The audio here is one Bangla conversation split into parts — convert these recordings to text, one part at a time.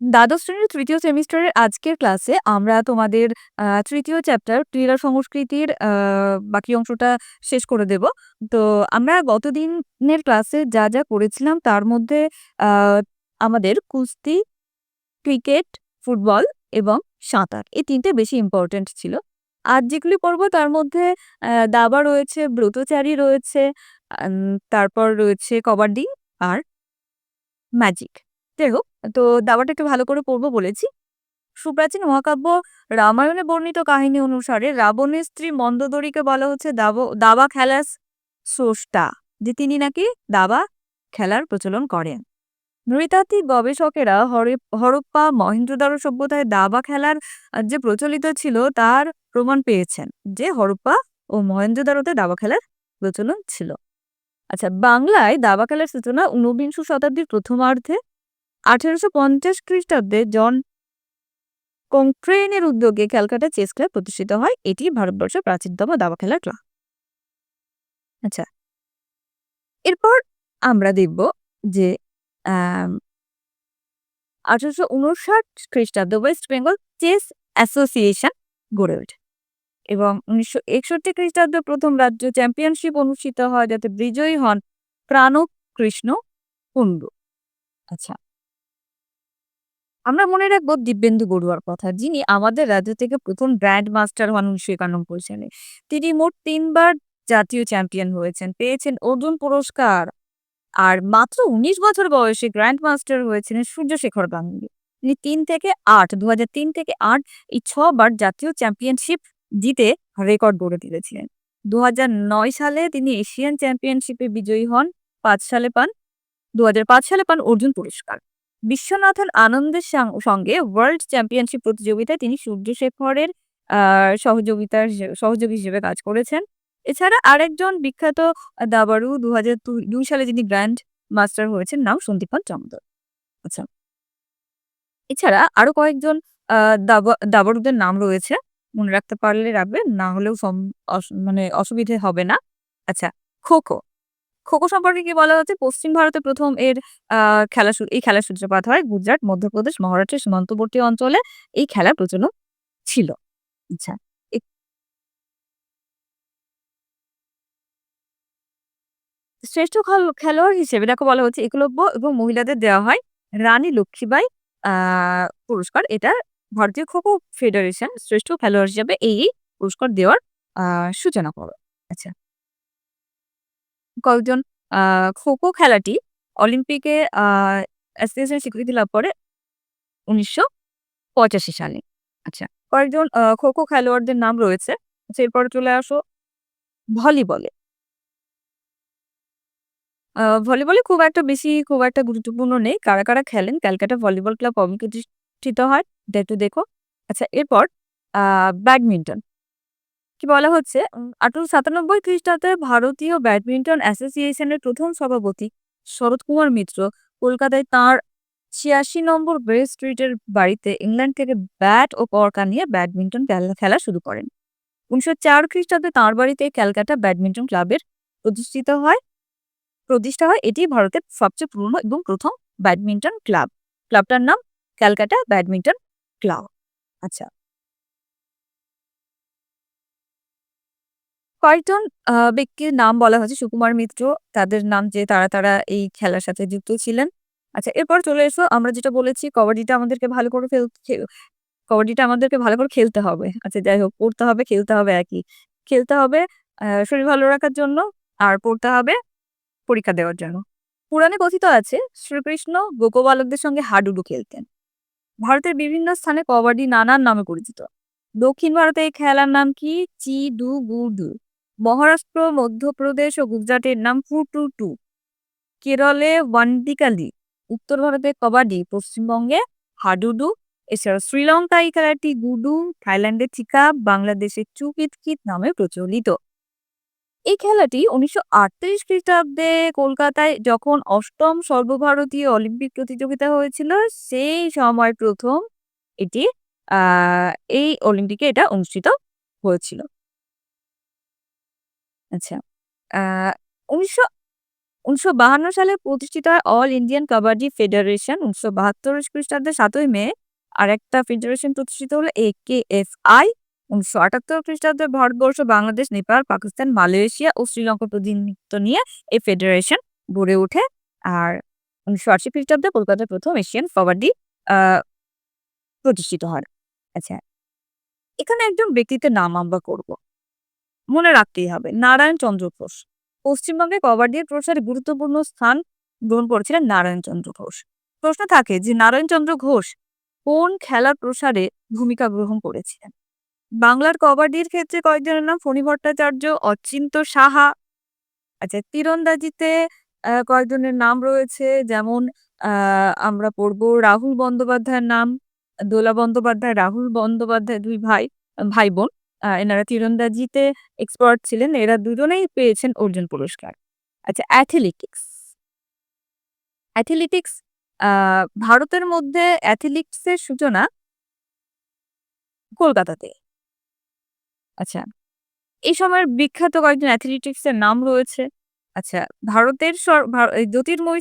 দ্বাদশ শ্রেণির তৃতীয় সেমিস্টারের আজকের ক্লাসে আমরা তোমাদের তৃতীয় চ্যাপ্টার ক্রীড়া সংস্কৃতির বাকি অংশটা শেষ করে দেব। তো আমরা গতদিনের ক্লাসে যা, যা করেছিলাম তার মধ্যে আমাদের কুস্তি, ক্রিকেট, ফুটবল এবং সাঁতার এই তিনটে বেশি ইম্পোর্টেন্ট ছিল। আজ যেগুলি পড়ব তার মধ্যে দাবা রয়েছে, ব্রতচারী রয়েছে, তারপর রয়েছে কবাডি আর ম্যাজিক। যাই হোক, তো একটু ভালো করে পড়ব বলেছি। সুপ্রাচীন মহাকাব্য রামায়ণে বর্ণিত কাহিনী অনুসারে রাবণের স্ত্রী মন্দোদরীকে বলা হচ্ছে দাব খেলার স্রষ্টা। যে তিনি নাকি দাবা খেলার প্রচলন করেন। নৃতাত্ত্বিক গবেষকেরা হরে হরপ্পা, মহেঞ্জোদারো সভ্যতায় দাবা খেলার যে প্রচলিত ছিল তার প্রমাণ পেয়েছেন। যে হরপ্পা ও মহেঞ্জোদারোতে দাবা খেলার প্রচলন ছিল। আচ্ছা বাংলায় দাবা খেলার সূচনা ঊনবিংশ শতাব্দীর প্রথমার্ধে ১৮৫০ খ্রিস্টাব্দে জন কংক্রেইনের উদ্যোগে ক্যালকাটা চেস ক্লাব প্রতিষ্ঠিত হয়। এটি ভারতবর্ষের প্রাচীনতম দাবা খেলার ক্লাব। আচ্ছা। এরপর আমরা দেখব যে আম ১৮৫৯ খ্রিস্টাব্দে ওয়েস্ট বেঙ্গল চেস অ্যাসোসিয়েশন গড়ে ওঠে এবং ১৯৬১ খ্রিস্টাব্দে প্রথম রাজ্য চ্যাম্পিয়নশিপ অনুষ্ঠিত হয়, যাতে বিজয়ী হন প্রাণকৃষ্ণ কুণ্ডু। আচ্ছা। আমরা মনে রাখব দিব্যেন্দু বড়ুয়ার কথা যিনি আমাদের রাজ্য থেকে প্রথম গ্র্যান্ড মাস্টার হন ১৯৯১ সালে। তিনি মোট তিনবার জাতীয় চ্যাম্পিয়ন হয়েছেন, পেয়েছেন অর্জুন পুরস্কার। আর মাত্র ১৯ বছর বয়সে গ্র্যান্ড মাস্টার হয়েছিলেন সূর্যশেখর গাঙ্গুলী। তিনি তিন থেকে ৮ ২০০৩ থেকে আট এই ছবার জাতীয় চ্যাম্পিয়নশিপ জিতে রেকর্ড গড়ে তুলেছিলেন। ২০০৯ সালে তিনি এশিয়ান চ্যাম্পিয়নশিপে বিজয়ী হন, পাঁচ সালে পান ২০০৫ সালে পান অর্জুন পুরস্কার। বিশ্বনাথন আনন্দের সঙ্গে ওয়ার্ল্ড চ্যাম্পিয়নশিপ প্রতিযোগিতায় তিনি সূর্যশেখরের আ সহযোগিতার সহযোগী হিসেবে কাজ করেছেন। এছাড়া আরেকজন বিখ্যাত আ দাবাড়ু ২০০২ সালে যিনি গ্র্যান্ড মাস্টার হয়েছেন নাম সন্দীপন চমদর। আচ্ছা। এছাড়া আরও কয়েকজন আ দাবা দাবাড়ুদের নাম রয়েছে। মনে রাখতে পারলে রাখবেন, না হলেও মানে অসুবিধে হবে না। আচ্ছা, খো-খো। খো-খো সম্পর্কে কি বলা হচ্ছে? পশ্চিম ভারতে প্রথম এর খেলা এই খেলার সূত্রপাত হয় গুজরাট, মধ্যপ্রদেশ, মহারাষ্ট্রের সীমান্তবর্তী অঞ্চলে এই খেলার প্রচলন ছিল। আচ্ছা। শ্রেষ্ঠ খল খেলোয়াড় হিসেবে দেখো বলা হচ্ছে একলব্য এবং মহিলাদের দেওয়া হয় রানী লক্ষ্মীবাঈ আ পুরস্কার। এটা ভারতীয় খো-খো ফেডারেশন শ্রেষ্ঠ খেলোয়াড় হিসেবে এই পুরস্কার দেওয়ার সূচনা করে। আচ্ছা। কয়েকজন আ খো-খো খেলাটি অলিম্পিকে অ্যাসোসিয়েশন স্বীকৃতি লাভ করে ১৯৮৫ সালে। আচ্ছা। কয়েকজন আ খো-খো খেলোয়াড়দের নাম রয়েছে। আচ্ছা এরপরে চলে আসো ভলিবলে। ভলিবলে খুব একটা বেশি খুব একটা গুরুত্বপূর্ণ নেই। কারা, কারা খেলেন ক্যালকাটা ভলিবল ক্লাব কবে হয় দেখো। আচ্ছা এরপর ব্যাডমিন্টন। কি বলা হচ্ছে উম ১৮৯৭ খ্রিস্টাব্দে ভারতীয় ব্যাডমিন্টন অ্যাসোসিয়েশনের প্রথম সভাপতি শরৎ কুমার মিত্র কলকাতায় তাঁর ৮৬ নম্বর গ্রে স্ট্রিটের বাড়িতে ইংল্যান্ড থেকে ব্যাট ও কর্ক নিয়ে ব্যাডমিন্টন খেলা শুরু করেন। ১৯০৪ খ্রিস্টাব্দে তাঁর বাড়িতে ক্যালকাটা ব্যাডমিন্টন ক্লাবের প্রতিষ্ঠিত হয়, প্রতিষ্ঠা হয়। এটি ভারতের সবচেয়ে পুরনো এবং প্রথম ব্যাডমিন্টন ক্লাব। ক্লাবটার নাম ক্যালকাটা ব্যাডমিন্টন ক্লাব। আচ্ছা। কয়েকজন ব্যক্তির নাম বলা হয়েছে সুকুমার মিত্র, তাদের নাম যে তারা, তারা এই খেলার সাথে যুক্ত ছিলেন। আচ্ছা এরপর চলে এসো আমরা যেটা বলেছি কবাডিটা আমাদেরকে ভালো করে ফেল খে কবাডিটা আমাদেরকে ভালো করে খেলতে হবে। আচ্ছা যাই হোক পড়তে হবে, খেলতে হবে একই। খেলতে হবে শরীর ভালো রাখার জন্য আর পড়তে হবে পরীক্ষা দেওয়ার জন্য। পুরাণে কথিত আছে শ্রীকৃষ্ণ গোপবালকদের সঙ্গে হাডুডু খেলতেন। ভারতের বিভিন্ন স্থানে কবাডি নানান নামে পরিচিত। দক্ষিণ ভারতে এই খেলার নাম কি? চি-ডু-গু-ডু। মহারাষ্ট্র, মধ্যপ্রদেশ ও গুজরাটের নাম ফু-টু-টু। কেরলে ওয়ান্ডিকালি। উত্তর ভারতে কবাডি, পশ্চিমবঙ্গে হাডুডু। এছাড়া শ্রীলঙ্কায় এই খেলাটি গুডু, থাইল্যান্ডে থিকা, বাংলাদেশে চু-কিত-কিত নামে প্রচলিত। এই খেলাটি ১৯৩৮ খ্রিস্টাব্দে কলকাতায় যখন অষ্টম সর্বভারতীয় অলিম্পিক প্রতিযোগিতা হয়েছিল সেই সময় প্রথম এটি এই অলিম্পিকে এটা অনুষ্ঠিত হয়েছিল। আচ্ছা। আ ১৯০০ উনিশশো বাহান্ন সালে প্রতিষ্ঠিত হয় অল ইন্ডিয়ান কাবাডি ফেডারেশন। উনিশশো বাহাত্তর খ্রিস্টাব্দে সাতই মে আর একটা ফেডারেশন প্রতিষ্ঠিত হলো এ কে এফ আই। উনিশশো আটাত্তর খ্রিস্টাব্দে ভারতবর্ষ, বাংলাদেশ, নেপাল, পাকিস্তান, মালয়েশিয়া ও শ্রীলঙ্কার প্রতিনিধিত্ব নিয়ে এই ফেডারেশন গড়ে ওঠে। আর উনিশশো আশি খ্রিস্টাব্দে কলকাতার প্রথম এশিয়ান কাবাডি আহ প্রতিষ্ঠিত হয়। আচ্ছা এখানে একজন ব্যক্তিত্বের নাম আমরা করব। মনে রাখতেই হবে। নারায়ণ চন্দ্র ঘোষ। পশ্চিমবঙ্গে কবাডির প্রসারে গুরুত্বপূর্ণ স্থান গ্রহণ করেছিলেন নারায়ণ চন্দ্র ঘোষ। প্রশ্ন থাকে যে, নারায়ণ চন্দ্র ঘোষ কোন খেলার প্রসারে ভূমিকা গ্রহণ করেছিলেন? বাংলার কবাডির ক্ষেত্রে কয়েকজনের নাম, ফণী ভট্টাচার্য, অচিন্ত সাহা আচ্ছা তীরন্দাজিতে কয়েকজনের নাম রয়েছে। যেমন আমরা পড়ব রাহুল বন্দ্যোপাধ্যায়ের নাম, দোলা বন্দ্যোপাধ্যায়, রাহুল বন্দ্যোপাধ্যায় দুই ভাই ভাই বোন। এনারা তীরন্দাজিতে এক্সপার্ট ছিলেন। এরা দুজনেই পেয়েছেন অর্জুন পুরস্কার। আচ্ছা অ্যাথলেটিক্স অ্যাথলেটিক্স ভারতের মধ্যে অ্যাথলেটিক্সের সূচনা কলকাতাতে। আচ্ছা এই সময়ের বিখ্যাত কয়েকজন অ্যাথলেটিক্স এর নাম রয়েছে। আচ্ছা ভারতের এই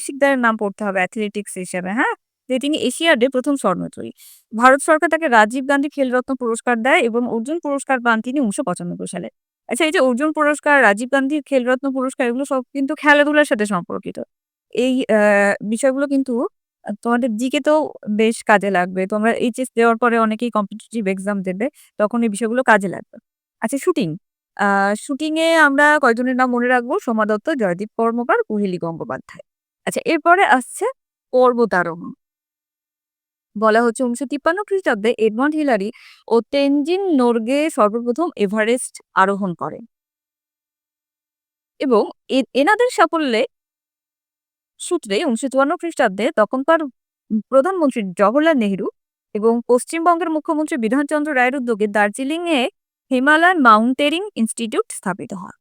শিকদারের নাম পড়তে হবে অ্যাথলেটিক্স হিসেবে হ্যাঁ? যে তিনি এশিয়াডে প্রথম স্বর্ণজয়ী। ভারত সরকার তাকে রাজীব গান্ধী খেলরত্ন পুরস্কার দেয় এবং অর্জুন পুরস্কার পান তিনি উনিশশো পঁচানব্বই সালে। আচ্ছা এই যে অর্জুন পুরস্কার, রাজীব গান্ধী খেলরত্ন পুরস্কার, এগুলো সব কিন্তু খেলাধুলার সাথে সম্পর্কিত। এই বিষয়গুলো কিন্তু তোমাদের জিকে তো বেশ কাজে লাগবে। তোমরা এইচএস দেওয়ার পরে অনেকেই কম্পিটিটিভ এক্সাম দেবে, তখন এই বিষয়গুলো কাজে লাগবে। আচ্ছা শুটিং। শুটিং এ আমরা কয়জনের নাম মনে রাখব? সোমা দত্ত, জয়দীপ কর্মকার, কোহেলি গঙ্গোপাধ্যায়। আচ্ছা এরপরে আসছে পর্বতারোহণ। বলা হচ্ছে উনিশশো তিপ্পান্ন খ্রিস্টাব্দে এডমন্ড হিলারি ও তেনজিন নোরগে সর্বপ্রথম এভারেস্ট আরোহণ করেন। এবং এনাদের সাফল্যে সূত্রে উনিশশো চুয়ান্ন খ্রিস্টাব্দে তখনকার প্রধানমন্ত্রী জওহরলাল নেহরু এবং পশ্চিমবঙ্গের মুখ্যমন্ত্রী বিধানচন্দ্র রায়ের উদ্যোগে দার্জিলিং এ হিমালয়ান মাউন্টেরিং ইনস্টিটিউট স্থাপিত হয়।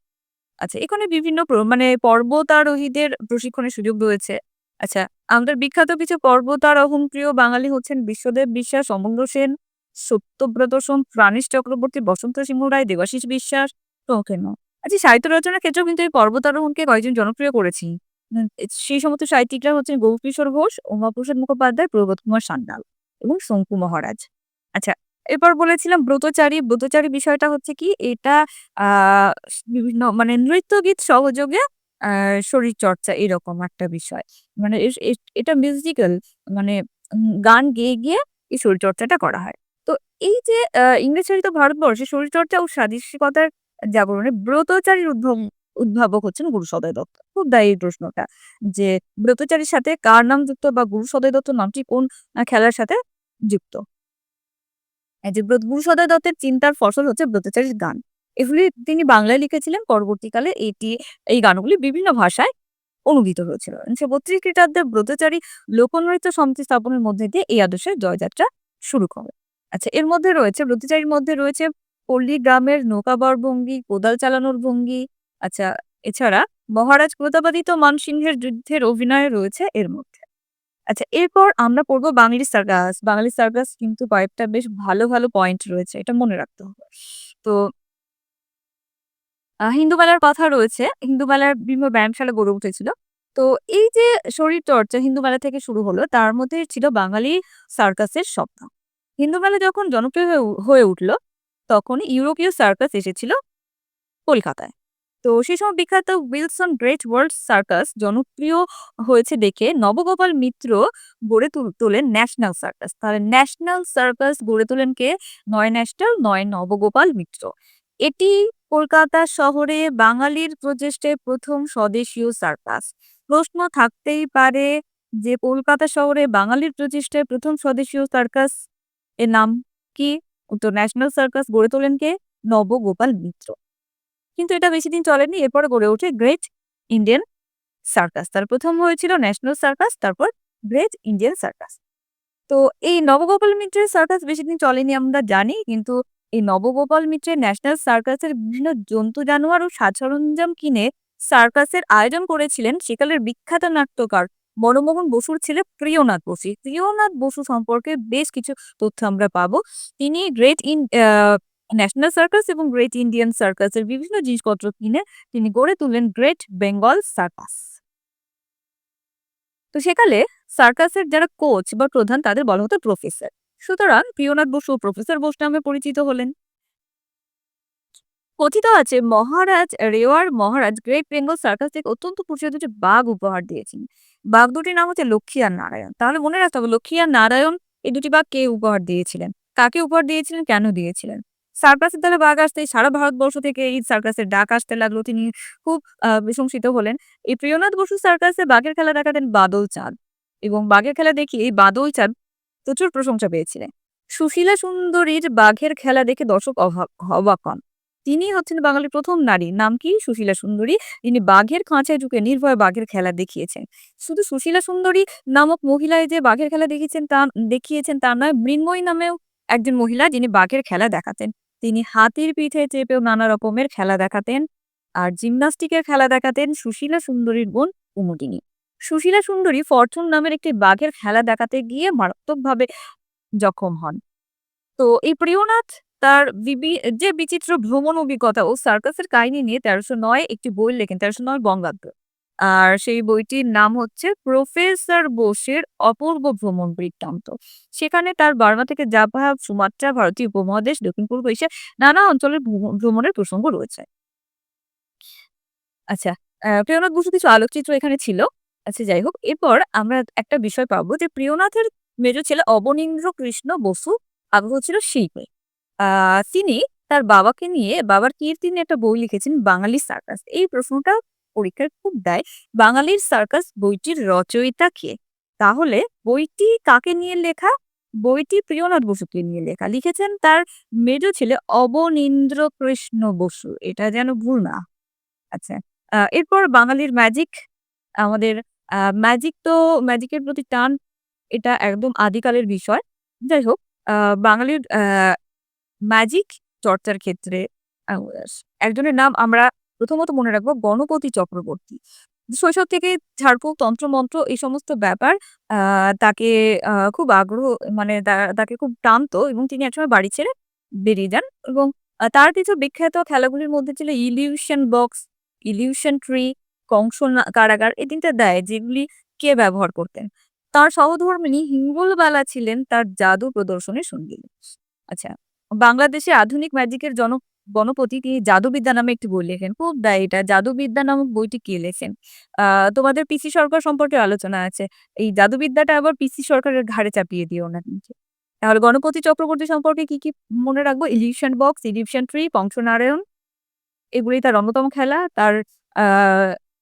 আচ্ছা এখানে বিভিন্ন মানে পর্বতারোহীদের প্রশিক্ষণের সুযোগ রয়েছে। আচ্ছা আমাদের বিখ্যাত কিছু পর্বতারোহণ প্রিয় বাঙালি হচ্ছেন বিশ্বদেব বিশ্বাস অমূল্য সেন, সত্যব্রত সোম, প্রাণেশ চক্রবর্তী, বসন্ত সিংহ রায়, দেবাশিস বিশ্বাস প্রমুখের আচ্ছা সাহিত্য রচনার ক্ষেত্রেও কিন্তু এই পর্বতারোহণকে কয়েকজন জনপ্রিয় করেছি সেই সমস্ত সাহিত্যিকরা হচ্ছেন গৌরকিশোর ঘোষ, উমাপ্রসাদ মুখোপাধ্যায় প্রবোধ কুমার সান্যাল এবং শঙ্কু মহারাজ। আচ্ছা এরপর বলেছিলাম ব্রতচারী ব্রতচারী বিষয়টা হচ্ছে কি? এটা বিভিন্ন মানে নৃত্য গীত সহযোগে শরীর চর্চা এরকম একটা বিষয়। মানে এটা মিউজিক্যাল মানে গান গেয়ে গিয়ে এই শরীর চর্চাটা করা হয়। তো এই যে ইংরেজ শাসিত ভারতবর্ষে শরীর চর্চা ও স্বাদেশিকতার জাগরণে ব্রতচারীর উদ্ভব উদ্ভাবক হচ্ছেন গুরু সদয় দত্ত। খুব দায়ী এই প্রশ্নটা যে, ব্রতচারীর সাথে কার নাম যুক্ত বা গুরু সদয় দত্ত নামটি কোন খেলার সাথে যুক্ত? গুরু সদয় দত্তের চিন্তার ফসল হচ্ছে ব্রতচারীর গান। এগুলি তিনি বাংলায় লিখেছিলেন। পরবর্তীকালে এটি, এই গানগুলি বিভিন্ন ভাষায় অনুদিত হয়েছিল। বত্রিশ খ্রিস্টাব্দে ব্রতচারী লোকনৃত্য সমিতি স্থাপনের মধ্যে দিয়ে এই আদর্শের জয়যাত্রা শুরু করে আচ্ছা এর মধ্যে রয়েছে, ব্রতচারীর মধ্যে রয়েছে পল্লী গ্রামের নৌকাবর ভঙ্গি, কোদাল চালানোর ভঙ্গি আচ্ছা এছাড়া মহারাজ প্রতাপাদিত্য মানসিংহের যুদ্ধের অভিনয় রয়েছে এর মধ্যে। আচ্ছা এরপর আমরা পড়ব বাঙালি সার্কাস। বাঙালি সার্কাস কিন্তু কয়েকটা বেশ ভালো ভালো পয়েন্ট রয়েছে, এটা মনে রাখতে হবে। তো আহ, হিন্দু মেলার কথা রয়েছে। হিন্দু মেলার বিভিন্ন ব্যায়ামশালা গড়ে উঠেছিল। তো এই যে শরীর চর্চা হিন্দু মেলা থেকে শুরু হলো তার মধ্যে ছিল বাঙালি সার্কাসের স্বপ্ন। হিন্দু মেলা যখন জনপ্রিয় হয়ে উঠল তখন ইউরোপীয় সার্কাস এসেছিল কলকাতায়। তো সেই সময় বিখ্যাত উইলসন গ্রেট ওয়ার্ল্ড সার্কাস জনপ্রিয় হয়েছে দেখে নবগোপাল মিত্র গড়ে তুল- তোলেন ন্যাশনাল সার্কাস। তাহলে ন্যাশনাল সার্কাস গড়ে তোলেন কে? নয় ন্যাশনাল নয় নবগোপাল মিত্র। এটি কলকাতা শহরে বাঙালির প্রচেষ্টায় প্রথম স্বদেশীয় সার্কাস। প্রশ্ন থাকতেই পারে যে কলকাতা শহরে বাঙালির প্রচেষ্টায় প্রথম স্বদেশীয় সার্কাস এর নাম কি? উত্তর, ন্যাশনাল সার্কাস গড়ে তোলেন কে? নবগোপাল মিত্র। কিন্তু এটা বেশি দিন চলেনি, এরপরে গড়ে ওঠে গ্রেট ইন্ডিয়ান সার্কাস। তার প্রথম হয়েছিল ন্যাশনাল সার্কাস, তারপর গ্রেট ইন্ডিয়ান সার্কাস। তো এই নবগোপাল মিত্রের সার্কাস বেশি দিন চলেনি আমরা জানি, কিন্তু এই নবগোপাল মিত্রের ন্যাশনাল সার্কাসের বিভিন্ন জন্তু, জানোয়ার ও সাজ সরঞ্জাম কিনে সার্কাসের আয়োজন করেছিলেন সেকালের বিখ্যাত নাট্যকার মনমোহন বসুর ছেলে প্রিয়নাথ বসু। প্রিয়নাথ বসু সম্পর্কে বেশ কিছু তথ্য আমরা পাবো। তিনি গ্রেট ইন ন্যাশনাল সার্কাস এবং গ্রেট ইন্ডিয়ান সার্কাসের বিভিন্ন জিনিসপত্র কিনে তিনি গড়ে তুললেন গ্রেট বেঙ্গল সার্কাস। তো সেকালে সার্কাসের যারা কোচ বা প্রধান তাদের বলা হতো প্রফেসর। সুতরাং প্রিয়নাথ বসু প্রফেসর বোস নামে পরিচিত হলেন। কথিত আছে, মহারাজ রেওয়ার মহারাজ গ্রেট বেঙ্গল সার্কাস থেকে অত্যন্ত পরিচিত দুটি বাঘ উপহার দিয়েছেন। বাঘ দুটির নাম হচ্ছে লক্ষ্মী আর নারায়ণ। তাহলে মনে রাখতে হবে লক্ষ্মী আর নারায়ণ এই দুটি বাঘ কে উপহার দিয়েছিলেন? কাকে উপহার দিয়েছিলেন, কেন দিয়েছিলেন? সার্কাসের দ্বারা বাঘ আসতে সারা ভারতবর্ষ থেকে এই সার্কাসের ডাক আসতে লাগল। তিনি খুব প্রশংসিত হলেন। এই প্রিয়নাথ বসু সার্কাসে বাঘের খেলা দেখাতেন বাদল চাঁদ এবং বাঘের খেলা দেখি এই বাদল চাঁদ প্রচুর প্রশংসা পেয়েছিলেন। সুশীলা সুন্দরীর বাঘের খেলা দেখে দর্শক অবাক হন। তিনি হচ্ছেন বাঙালির প্রথম নারী। নাম কি? সুশীলা সুন্দরী। তিনি বাঘের খাঁচায় ঢুকে নির্ভয় বাঘের খেলা দেখিয়েছেন। শুধু সুশীলা সুন্দরী নামক মহিলায় যে বাঘের খেলা দেখিয়েছেন তা দেখিয়েছেন তা নয়, মৃন্ময়ী নামেও একজন মহিলা যিনি বাঘের খেলা দেখাতেন। তিনি হাতির পিঠে চেপেও নানা রকমের খেলা দেখাতেন। আর জিমনাস্টিকের খেলা দেখাতেন সুশীলা সুন্দরীর বোন কুমুদিনী সুশীলা সুন্দরী ফরচুন নামের একটি বাঘের খেলা দেখাতে গিয়ে মারাত্মকভাবে জখম হন। তো এই প্রিয়নাথ তার যে বিচিত্র ভ্রমণ অভিজ্ঞতা ও সার্কাসের কাহিনী নিয়ে তেরোশো নয় একটি বই লেখেন, তেরোশো নয় বঙ্গাব্দ। আর সেই বইটির নাম হচ্ছে প্রফেসর বোসের অপূর্ব ভ্রমণ বৃত্তান্ত। সেখানে তার বার্মা থেকে জাভা, সুমাত্রা, ভারতীয় উপমহাদেশ, দক্ষিণ পূর্ব এশিয়া নানা অঞ্চলের ভ্রমণের প্রসঙ্গ রয়েছে। আচ্ছা প্রিয়নাথ বসু কিছু আলোকচিত্র এখানে ছিল। আচ্ছা যাই হোক, এরপর আমরা একটা বিষয় পাবো যে প্রিয়নাথের মেজ ছেলে অবনীন্দ্র কৃষ্ণ বসু আগ্রহ ছিল শিল্পে। তিনি তার বাবাকে নিয়ে বাবার কীর্তি নিয়ে একটা বই লিখেছেন, বাঙালি সার্কাস। এই প্রশ্নটা পরীক্ষায় খুব দেয়, বাঙালির সার্কাস বইটির রচয়িতা কে? তাহলে বইটি কাকে নিয়ে লেখা? বইটি প্রিয়নাথ বসুকে নিয়ে লেখা। লিখেছেন তার মেজ ছেলে অবনীন্দ্র কৃষ্ণ বসু। এটা যেন ভুল না। আচ্ছা এরপর বাঙালির ম্যাজিক আমাদের ম্যাজিক তো ম্যাজিকের প্রতি টান এটা একদম আদিকালের বিষয়। যাই হোক বাঙালির ম্যাজিক চর্চার ক্ষেত্রে একজনের নাম আমরা প্রথমত মনে রাখব গণপতি চক্রবর্তী। শৈশব থেকে ঝাড়ফুঁক তন্ত্রমন্ত্র এই সমস্ত ব্যাপার তাকে খুব আগ্রহ মানে তাকে খুব টানতো এবং তিনি একসময় বাড়ি ছেড়ে বেরিয়ে যান এবং তার কিছু বিখ্যাত খেলাগুলির মধ্যে ছিল illusion box illusion tree Kansa কারাগার এই তিনটা দেয় যেগুলি কে ব্যবহার করতেন। তার সহধর্মিনী হিঙ্গলবালা ছিলেন তার জাদু প্রদর্শনের সঙ্গী আচ্ছা বাংলাদেশে আধুনিক ম্যাজিকের জন গণপতি তিনি জাদুবিদ্যা নামে একটি বই লেখেন। খুব দায় এটা। জাদুবিদ্যা নামক বইটি কে লেখেন? তোমাদের পিসি সরকার সম্পর্কে আলোচনা আছে। এই জাদুবিদ্যাটা আবার পিসি সরকারের ঘাড়ে চাপিয়ে দিও না কিন্তু। তাহলে গণপতি চক্রবর্তী সম্পর্কে কি কি মনে রাখব? Illusion box illusion tree Kansanarayan এগুলি তার অন্যতম খেলা। তার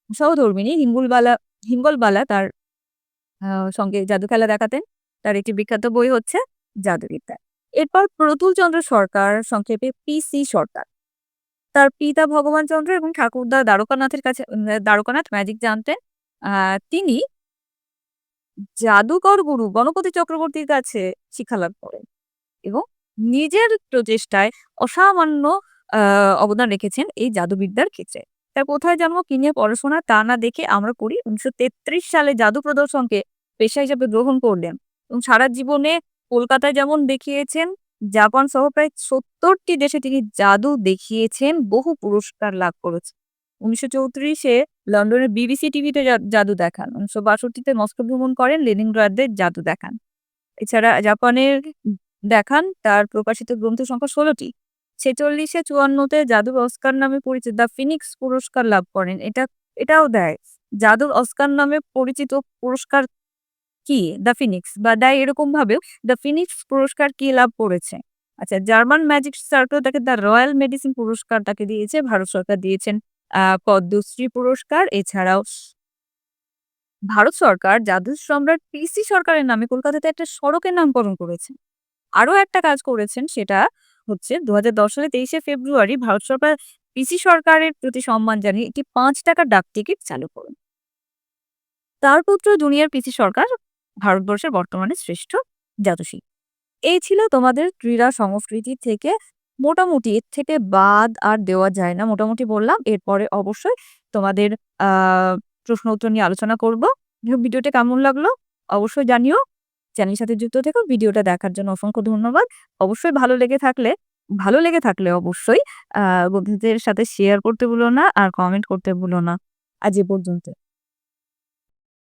সহধর্মিনী হিঙ্গুলবালা, হিঙ্গলবালা তার সঙ্গে জাদু খেলা দেখাতেন। তার একটি বিখ্যাত বই হচ্ছে জাদুবিদ্যা। এরপর প্রতুল চন্দ্র সরকার, সংক্ষেপে পিসি সরকার। তার পিতা ভগবান চন্দ্র এবং ঠাকুরদা দ্বারকানাথের কাছে দ্বারকানাথ ম্যাজিক জানতেন। তিনি জাদুকর গুরু গণপতি চক্রবর্তীর কাছে শিক্ষালাভ করেন এবং নিজের প্রচেষ্টায় অসামান্য অবদান রেখেছেন এই জাদুবিদ্যার ক্ষেত্রে। তার কোথায় জন্ম কি নিয়ে পড়াশোনা? তা না দেখে আমরা করি। উনিশশো তেত্রিশ সালে জাদু প্রদর্শনকে পেশা হিসাবে গ্রহণ করলেন এবং সারা জীবনে কলকাতায় যেমন দেখিয়েছেন, জাপান সহ প্রায় সত্তরটি দেশে তিনি জাদু দেখিয়েছেন, বহু পুরস্কার লাভ করেছেন। উনিশশো চৌত্রিশে লন্ডনের বিবিসি টিভিতে জাদু দেখান। উনিশশো বাষট্টিতে মস্কো ভ্রমণ করেন লেনিং লেনিনগ্রাদে জাদু দেখান। এছাড়া জাপানের দেখান, তার প্রকাশিত গ্রন্থ সংখ্যা ষোলোটি। ছেচল্লিশে চুয়ান্নতে জাদুর অস্কার নামে পরিচিত দ্য ফিনিক্স পুরস্কার লাভ করেন। এটা, এটাও দেয়। জাদুর অস্কার নামে পরিচিত পুরস্কার কি? দ্য ফিনিক্স বা দেয় এরকম ভাবেও দ্য ফিনিক্স পুরস্কার কি লাভ করেছে? আচ্ছা জার্মান ম্যাজিক সার্কেল তাকে দ্য রয়্যাল মেডিসিন পুরস্কার তাকে দিয়েছে, ভারত সরকার দিয়েছেন পদ্মশ্রী পুরস্কার। এছাড়াও ভারত সরকার জাদু সম্রাট পিসি সরকারের নামে কলকাতাতে একটা সড়কের নামকরণ করেছে। আরও একটা কাজ করেছেন সেটা হচ্ছে দু সালে তেইশে ফেব্রুয়ারি ভারত সরকার পিসি সরকারের প্রতি সম্মান জানিয়ে একটি পাঁচ টাকার ডাক টিকিট চালু করেন তার পুত্র জুনিয়র পিসি সরকার ভারতবর্ষের বর্তমানে শ্রেষ্ঠ জাদুশিল্পী এই ছিল তোমাদের ক্রীড়া সংস্কৃতি থেকে। মোটামুটি এর থেকে বাদ আর দেওয়া যায় না, মোটামুটি বললাম। এরপরে অবশ্যই তোমাদের, আহ, প্রশ্ন উত্তর নিয়ে আলোচনা করব। ভিডিওটা কেমন লাগল অবশ্যই জানিও। চ্যানেলের সাথে যুক্ত থেকো। ভিডিওটা দেখার জন্য অসংখ্য ধন্যবাদ। অবশ্যই ভালো লেগে থাকলে, ভালো লেগে থাকলে অবশ্যই, আহ, বন্ধুদের সাথে শেয়ার করতে ভুলো না আর কমেন্ট করতে ভুলো না। আজ এ পর্যন্ত।